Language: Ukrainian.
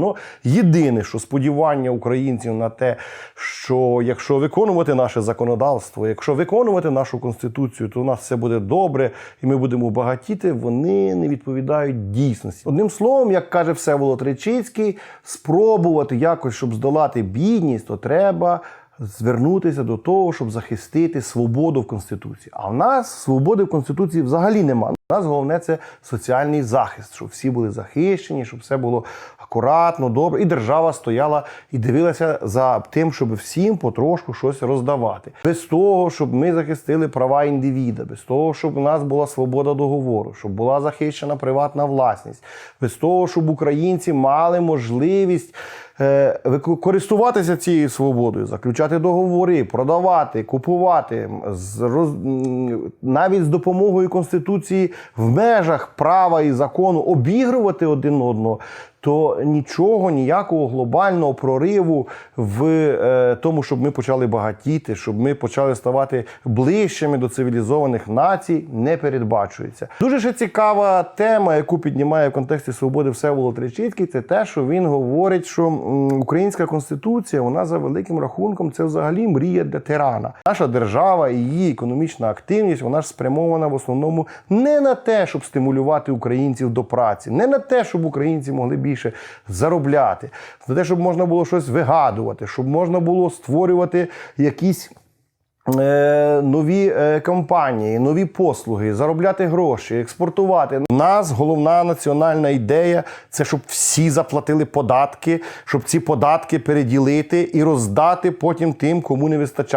Ну, єдине, що сподівання українців на те, що якщо виконувати наше законодавство, якщо виконувати нашу конституцію, то у нас все буде добре і ми будемо багатіти, вони не відповідають дійсності. Одним словом, як каже Всеволод Речицький, спробувати якось, щоб здолати бідність, то треба. Звернутися до того, щоб захистити свободу в Конституції. А в нас свободи в Конституції взагалі немає. У нас головне це соціальний захист, щоб всі були захищені, щоб все було акуратно, добре, і держава стояла і дивилася за тим, щоб всім потрошку щось роздавати. Без того, щоб ми захистили права індивіда, без того, щоб у нас була свобода договору, щоб була захищена приватна власність, без того, щоб українці мали можливість. Е, Користуватися цією свободою, заключати договори, продавати, купувати навіть з допомогою конституції в межах права і закону обігрувати один одного, то нічого, ніякого глобального прориву в е, тому, щоб ми почали багатіти, щоб ми почали ставати ближчими до цивілізованих націй, не передбачується. Дуже ще цікава тема, яку піднімає в контексті свободи Всеволод Речицький, це те, що він говорить, що українська конституція, вона за великим рахунком, це взагалі мрія для тирана. Наша держава і її економічна активність, вона ж спрямована в основному не на те, щоб стимулювати українців до праці, не на те, щоб українці могли більше заробляти, на те, щоб можна було щось вигадувати, щоб можна було створювати якісь. е, Нові е, компанії, нові послуги, заробляти гроші, експортувати. У нас головна національна ідея це щоб всі заплатили податки, щоб ці податки переділити і роздати потім тим, кому не вистачає.